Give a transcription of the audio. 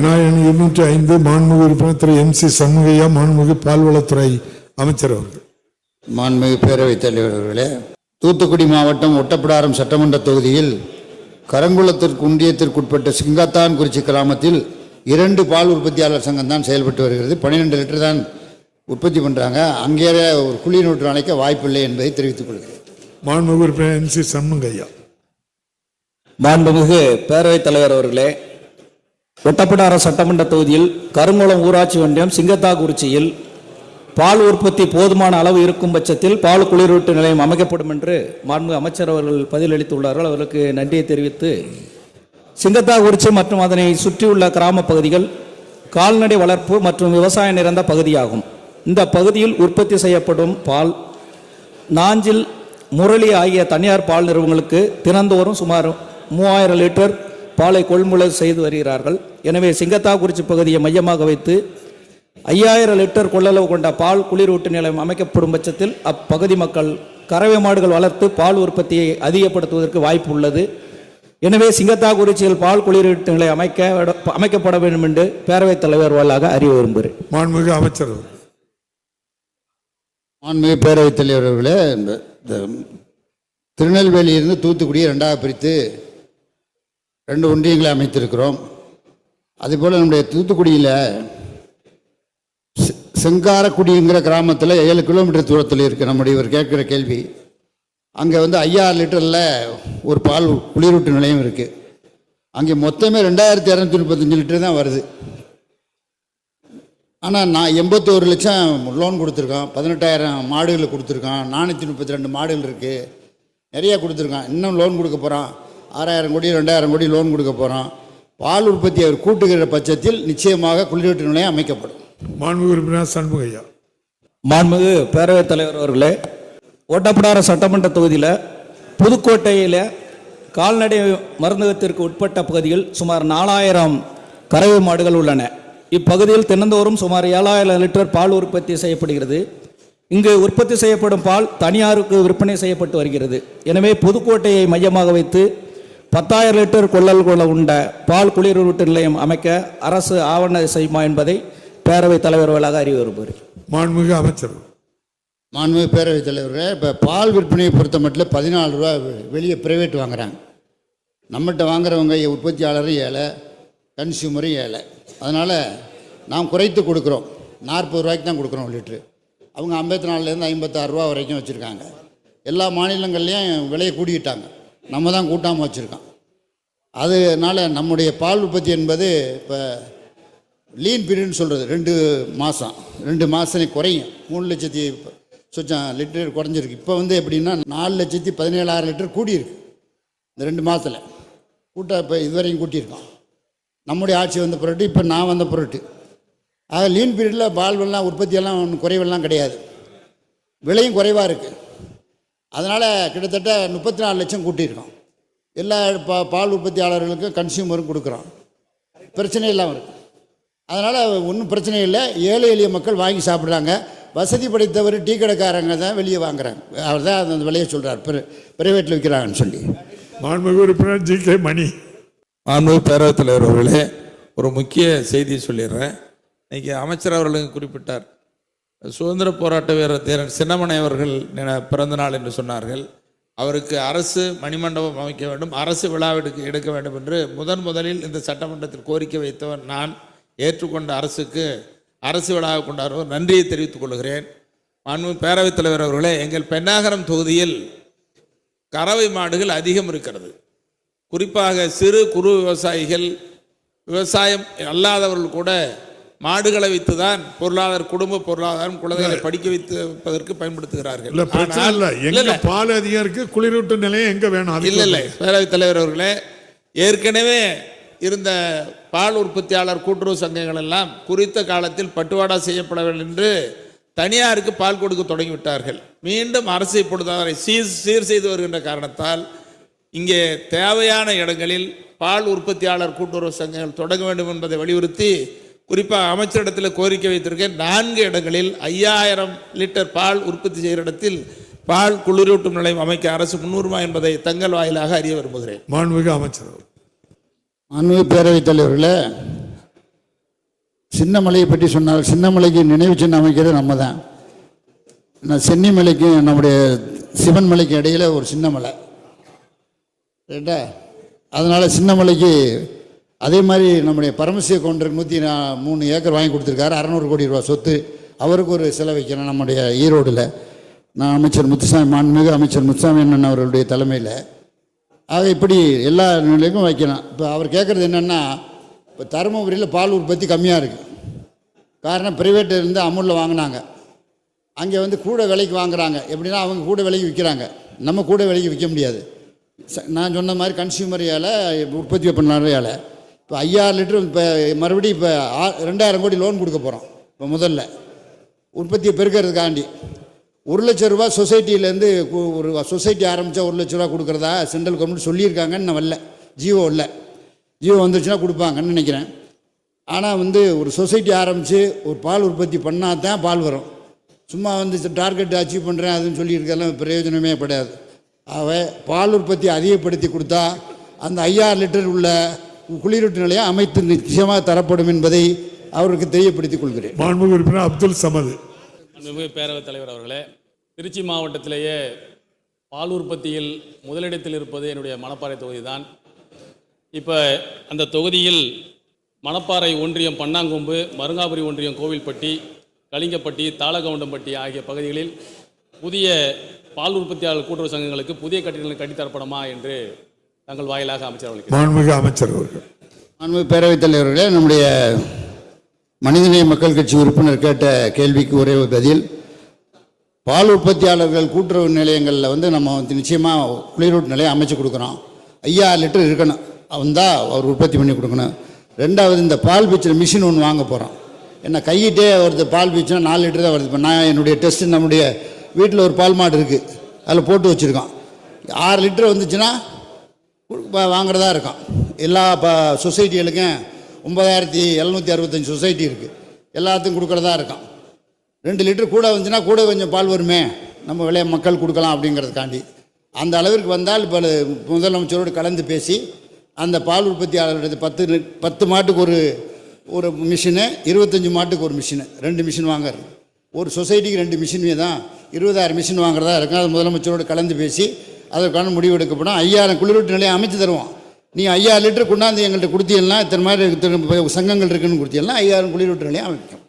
விநாயகன் இருநூற்றி ஐந்து மாண்புமிகு உறுப்பினர் திரு எம் சி சண்முகையா மாண்புமிகு பால்வளத்துறை அமைச்சர் அவர்கள். மாண்புமிகு பேரவைத் தலைவர் அவர்களே தூத்துக்குடி மாவட்டம் ஒட்டப்பிடாரம் சட்டமன்ற தொகுதியில் கரங்குளத்திற்கு ஒன்றியத்திற்குட்பட்ட சிங்காத்தான்குறிச்சி கிராமத்தில் இரண்டு பால் உற்பத்தியாளர் சங்கம் தான் செயல்பட்டு வருகிறது. பன்னிரெண்டு லிட்டர் தான் உற்பத்தி பண்ணுறாங்க அங்கே ஒரு குளிநூற்று அணைக்க வாய்ப்பில்லை என்பதை தெரிவித்துக் கொள்கிறேன். மாண்புமிகு உறுப்பினர் எம் சி சண்முகையா. மாண்புமிகு பேரவைத் தலைவர் அவர்களே ஒட்டப்பிடாரம் சட்டமன்ற தொகுதியில் கருங்குளம் ஊராட்சி ஒன்றியம் சிங்கத்தாக்குறிச்சியில் பால் உற்பத்தி போதுமான அளவு இருக்கும் பட்சத்தில் பால் குளிரூட்டு நிலையம் அமைக்கப்படும் என்று மாண்பு அமைச்சர் அவர்கள் பதிலளித்துள்ளார்கள். அவர்களுக்கு நன்றியை தெரிவித்து சிங்கத்தாக்குறிச்சி மற்றும் அதனை சுற்றியுள்ள கிராம பகுதிகள் கால்நடை வளர்ப்பு மற்றும் விவசாயம் நிறைந்த பகுதியாகும். இந்த பகுதியில் உற்பத்தி செய்யப்படும் பால் நாஞ்சில் முரளி ஆகிய தனியார் பால் நிறுவனங்களுக்கு தினந்தோறும் சுமார் மூவாயிரம் லிட்டர் பாலை கொள்முதல் செய்து வருகிறார்கள். எனவே சிங்கத்தாக்குறிச்சி பகுதியை மையமாக வைத்து ஐயாயிரம் லிட்டர் கொள்ளளவு கொண்ட பால் குளிரூட்டு நிலையம் அமைக்கப்படும் பட்சத்தில் அப்பகுதி மக்கள் கறவை மாடுகள் வளர்த்து பால் உற்பத்தியை அதிகப்படுத்துவதற்கு வாய்ப்பு உள்ளது. எனவே சிங்கத்தாக்குறிச்சியில் பால் குளிரூட்டு நிலையம் அமைக்க அமைக்கப்பட வேண்டும் என்று பேரவைத் தலைவர் வாயிலாக அறிய விரும்புகிறேன். மாண்புமிகு அமைச்சர் மாண்புமிகு பேரவைத் தலைவர் அவர்களே இந்த இந்த திருநெல்வேலியிலிருந்து தூத்துக்குடியை ரெண்டாக பிரித்து ரெண்டு ஒன்றியங்களை அமைத்திருக்கிறோம். அதேபோல் நம்முடைய தூத்துக்குடியில் செங்காரக்குடிங்கிற கிராமத்தில் ஏழு கிலோமீட்டர் தூரத்தில் இருக்குது நம்முடைய இவர் கேட்குற கேள்வி. அங்கே வந்து ஐயாறு லிட்டரில் ஒரு பால் குளிரூட்டு நிலையம் இருக்குது அங்கே மொத்தமே ரெண்டாயிரத்தி இரநூத்தி முப்பத்தஞ்சு லிட்டர் தான் வருது. ஆனால் நான் எண்பத்தோரு லட்சம் லோன் கொடுத்துருக்கான். பதினெட்டாயிரம் மாடுகள் கொடுத்துருக்கான். நானூற்றி முப்பத்தி ரெண்டு மாடுகள் இருக்குது நிறையா கொடுத்துருக்கான். இன்னும் லோன் கொடுக்க போகிறான் ஆறாயிரம் கோடி ரெண்டாயிரம் கோடி லோன் கொடுக்க போகிறோம் பால் உற்பத்தி அவர் கூட்டுகிற பட்சத்தில் நிச்சயமாக குளிரூட்டு நிலையம் அமைக்கப்படும். மாண்புமிகு உறுப்பினர் சண்முகையா மாண்புமிகு பேரவைத் தலைவர் அவர்களே ஓட்டப்பிடாரம் சட்டமன்ற தொகுதியில் புதுக்கோட்டையில் கால்நடை மருந்தகத்திற்கு உட்பட்ட பகுதியில் சுமார் நாலாயிரம் கறவை மாடுகள் உள்ளன. இப்பகுதியில் தினந்தோறும் சுமார் ஏழாயிரம் லிட்டர் பால் உற்பத்தி செய்யப்படுகிறது. இங்கு உற்பத்தி செய்யப்படும் பால் தனியாருக்கு விற்பனை செய்யப்பட்டு வருகிறது. எனவே புதுக்கோட்டையை மையமாக வைத்து பத்தாயிரம் லிட்டர் கொள்ளல் கொள்ள உண்ட பால் குளிரூட்டு நிலையம் அமைக்க அரசு ஆவண செய்யுமா என்பதை பேரவைத் தலைவர்களாக விரும்புகிறேன் மாண்புமிகு அமைச்சர். மாண்புமிகு பேரவைத் தலைவர்களே இப்போ பால் விற்பனையை பொறுத்த மட்டும் பதினாலு ரூபா வெளியே பிரைவேட் வாங்குறாங்க. நம்மகிட்ட வாங்குறவங்க உற்பத்தியாளரும் ஏழை கன்சியூமரும் ஏழை. அதனால் நாம் குறைத்து கொடுக்குறோம். நாற்பது ரூபாய்க்கு தான் கொடுக்குறோம் ஒரு லிட்ரு அவங்க ஐம்பத்தி நாலுலேருந்து ஐம்பத்தாறு ரூபா வரைக்கும் வச்சுருக்காங்க. எல்லா மாநிலங்கள்லேயும் விலையை கூட்டிக்கிட்டாங்க நம்ம தான் கூட்டாமல் வச்சுருக்கோம். அதனால நம்முடைய பால் உற்பத்தி என்பது இப்போ லீன் பீரியட்னு சொல்கிறது ரெண்டு மாதம் ரெண்டு மாதம் குறையும். மூணு லட்சத்தி சொச்சம் லிட்டர் குறைஞ்சிருக்கு. இப்போ வந்து எப்படின்னா நாலு லட்சத்தி பதினேழாயிரம் லிட்டர் கூடியிருக்கு. இந்த ரெண்டு மாதத்தில் கூட்ட இப்போ இதுவரையும் கூட்டியிருக்கோம். நம்முடைய ஆட்சி வந்த பொருட்டு இப்போ நான் வந்த பொருட்டு ஆக லீன் பீரியடில் பால்வெல்லாம் உற்பத்தியெல்லாம் ஒன்றும் குறைவெல்லாம் கிடையாது. விலையும் குறைவாக இருக்குது அதனால் கிட்டத்தட்ட முப்பத்தி நாலு லட்சம் கூட்டியிருக்கோம். எல்லா பா பால் உற்பத்தியாளர்களுக்கும் கன்சியூமரும் கொடுக்குறோம். பிரச்சனை இல்லாமல் இருக்கு. அதனால் ஒன்றும் பிரச்சனை இல்லை. ஏழை எளிய மக்கள் வாங்கி சாப்பிட்றாங்க. வசதி படைத்தவர் டீ கடைக்காரங்க தான் வெளியே வாங்குறாங்க. அவர் தான் அந்த விலையை சொல்கிறார் பிரைவேட்டில் விற்கிறாங்கன்னு சொல்லி. மாண்புமிகு உறுப்பினர் ஜி. கே. மணி. மாண்புமிகு பேரவைத் தலைவர் அவர்களே ஒரு முக்கிய செய்தியை சொல்லிடுறேன். இன்னைக்கு அமைச்சர் அவர்களுக்கு குறிப்பிட்டார். சுதந்திர போராட்ட வீரர் தேரன் சின்னமணி அவர்கள் நின- பிறந்த நாள் என்று சொன்னார்கள். அவருக்கு அரசு மணிமண்டபம் அமைக்க வேண்டும் அரசு விழா எடுக்க வேண்டும் என்று முதன் முதலில் இந்த சட்டமன்றத்தில் கோரிக்கை வைத்தவன் நான். ஏற்றுக்கொண்ட அரசுக்கு அரசு விழாவை கொண்டாடுவோர் நன்றியை தெரிவித்துக் கொள்கிறேன். மாண்புமிகு பேரவைத் தலைவர் அவர்களே எங்கள் பெண்ணாகரம் தொகுதியில் கறவை மாடுகள் அதிகம் இருக்கிறது. குறிப்பாக சிறு குறு விவசாயிகள் விவசாயம் அல்லாதவர்கள் கூட மாடுகளை வைத்துதான் பொருளாதார குடும்ப பொருளாதாரம் குழந்தைகளை படிக்க வைப்பதற்கு பயன்படுத்துகிறார்கள். இல்ல பிரச்சனை இல்ல. எங்க. பால் அதிகம் இருக்கு குளிரூட்டு நிலையம் எங்க வேணும்? இல்லை இல்லை. பேரவைத் தலைவர் அவர்களே ஏற்கனவே இருந்த பால் உற்பத்தியாளர் கூட்டுறவு சங்கங்கள் எல்லாம் குறித்த காலத்தில் பட்டுவாடா செய்யப்படவில்லை என்று தனியாருக்கு பால் கொடுக்க தொடங்கிவிட்டார்கள். மீண்டும் அரசு இப்பொழுது அவரை சீர் சீர் செய்து வருகின்ற காரணத்தால் இங்கே தேவையான இடங்களில் பால் உற்பத்தியாளர் கூட்டுறவு சங்கங்கள் தொடங்க வேண்டும் என்பதை வலியுறுத்தி குறிப்பாக அமைச்சரிடத்தில் கோரிக்கை வைத்திருக்கேன். நான்கு இடங்களில் ஐயாயிரம் லிட்டர் பால் உற்பத்தி செய்கிற இடத்தில் பால் குளிரூட்டும் நிலையம் அமைக்க அரசு முன்னுரிமை என்பதை தங்கள் வாயிலாக அறிய விரும்புகிறேன். மாண்புமிகு அமைச்சர் அவர்கள். மாண்புமிகு பேரவைத் தலைவர்களே சின்னமலையை பற்றி சொன்னால் சின்னமலைக்கு நினைவு சின்னம் அமைக்கிறது நம்ம தான் நான் சென்னிமலைக்கும் நம்முடைய சிவன் மலைக்கு இடையில ஒரு சின்ன மலை ரைட்டா அதனால் சின்னமலைக்கு அதே மாதிரி நம்முடைய பரமசிவ கவுண்டருக்கு நூற்றி மூணு ஏக்கர் வாங்கி கொடுத்துருக்காரு. அறநூறு கோடி ரூபா சொத்து. அவருக்கு ஒரு சிலை வைக்கணும் நம்முடைய ஈரோடில். நான் அமைச்சர் முத்துசாமி மாண்புமிகு அமைச்சர் முத்துசாமி அண்ணன் அவர்களுடைய தலைமையில். ஆக இப்படி எல்லா நிலைக்கும் வைக்கணும். இப்போ அவர் கேட்குறது என்னென்னா இப்போ தருமபுரியில் பால் உற்பத்தி கம்மியாக இருக்குது காரணம் ப்ரைவேட் இருந்து அமுலில் வாங்கினாங்க. அங்கே வந்து கூட விலைக்கு வாங்குறாங்க. எப்படின்னா அவங்க கூட விலைக்கு விற்கிறாங்க நம்ம கூட விலைக்கு விற்க முடியாது. நான் சொன்ன மாதிரி கன்சியூமர் ஏழை உற்பத்தி பண்ணுற ஏழை இப்போ ஐயாயிரம் லிட்டர் இப்போ மறுபடியும் இப்போ ஆ ரெண்டாயிரம் கோடி லோன் கொடுக்க போகிறோம் இப்போ முதல்ல. உற்பத்தியை பெருக்கிறதுக்காண்டி. ஒரு லட்ச ரூபா சொசைட்டிலேருந்து ஒரு சொசைட்டி ஆரம்பித்தா ஒரு லட்ச ரூபா கொடுக்குறதா சென்ட்ரல் கவர்மெண்ட் சொல்லியிருக்காங்கன்னு நான் வரல. ஜியோ இல்லை. ஜியோ வந்துருச்சுன்னா கொடுப்பாங்கன்னு நினைக்கிறேன். ஆனால் வந்து ஒரு சொசைட்டி ஆரம்பித்து ஒரு பால் உற்பத்தி பண்ணால் தான் பால் வரும். சும்மா வந்து டார்கெட் அச்சீவ் பண்ணுறேன் அதுன்னு சொல்லியிருக்கெல்லாம் பிரயோஜனமே கிடையாது அவ பால் உற்பத்தி அதிகப்படுத்தி கொடுத்தா அந்த ஐயாயிரம் லிட்டர் உள்ள குளிரூட்டு நிலையம் அமைத்து நிச்சயமாக தரப்படும் என்பதை அவருக்கு தெரியப்படுத்திக் கொள்கிறேன். மாண்புமிகு உறுப்பினர் அப்துல் சமது. பேரவைத் தலைவர் அவர்களே திருச்சி மாவட்டத்திலேயே பால் உற்பத்தியில் முதலிடத்தில் இருப்பது என்னுடைய மணப்பாறை தொகுதி தான் இப்போ அந்த தொகுதியில் மணப்பாறை ஒன்றியம் பன்னாங்கொம்பு மருங்காபுரி ஒன்றியம் கோவில்பட்டி கலிங்கப்பட்டி தாளகவுண்டம்பட்டி ஆகிய பகுதிகளில் புதிய பால் உற்பத்தியாளர் கூட்டுறவு சங்கங்களுக்கு புதிய கட்டிடங்கள் கட்டித்தரப்படுமா என்று தங்கள் வாயிலாக அமைச்சர் மாண்புமிகு அமைச்சர் அவர்கள். மாண்பு பேரவைத் தலைவர்களே நம்முடைய மனிதநேய மக்கள் கட்சி உறுப்பினர் கேட்ட கேள்விக்கு ஒரே ஒரு பதில். பால் உற்பத்தியாளர்கள் கூட்டுறவு நிலையங்களில் வந்து நம்ம வந்து நிச்சயமாக குளிரூட்டு நிலையம் அமைச்சு கொடுக்குறோம். ஐயா லிட்டர் இருக்கணும். வந்தால் அவர் உற்பத்தி பண்ணி கொடுக்கணும். ரெண்டாவது இந்த பால் பீச்சில் மிஷின் ஒன்று வாங்க போகிறோம் என்ன கையிட்டே வருது பால் பீச்சுனா நாலு லிட்டர் தான் வருது. இப்போ நான் என்னுடைய டெஸ்ட் நம்முடைய வீட்டில் ஒரு பால் மாடு இருக்குது அதில் போட்டு வச்சுருக்கோம். ஆறு லிட்டர் வந்துச்சுன்னா வாங்குறதா இருக்கும். எல்லா ப சொசைட்டிகளுக்கும் ஒன்பதாயிரத்தி எழுநூற்றி அறுபத்தஞ்சு சொசைட்டி இருக்குது எல்லாத்துக்கும் கொடுக்குறதா இருக்கும். ரெண்டு லிட்டர் கூட வந்துச்சுன்னா கூட கொஞ்சம் பால் வருமே. நம்ம விளைய மக்கள் கொடுக்கலாம் அப்படிங்கிறதுக்காண்டி. அந்த அளவிற்கு வந்தால் இப்போ முதலமைச்சரோடு கலந்து பேசி அந்த பால் உற்பத்தியாளர்களுடைய பத்து பத்து மாட்டுக்கு ஒரு ஒரு மிஷினு இருபத்தஞ்சி மாட்டுக்கு ஒரு மிஷினு ரெண்டு மிஷின் வாங்குறது. ஒரு சொசைட்டிக்கு ரெண்டு மிஷினுமே தான் இருபதாயிரம் மிஷின் வாங்குறதா இருக்கும். அது முதலமைச்சரோடு கலந்து பேசி அதற்கான முடிவு எடுக்கப்படும். ஐயாயிரம் குளிரூட்டு நிலையம் அமைச்சு தருவோம். நீ ஐயாயிரம் லிட்டர் கொண்டாந்து எங்கள்கிட்ட கொடுத்தீங்கன்னா இத்தனை மாதிரி சங்கங்கள் இருக்குன்னு கொடுத்தீங்கன்னா ஐயாயிரம் குளிரூட்டு நிலையம் அமைக்கும்.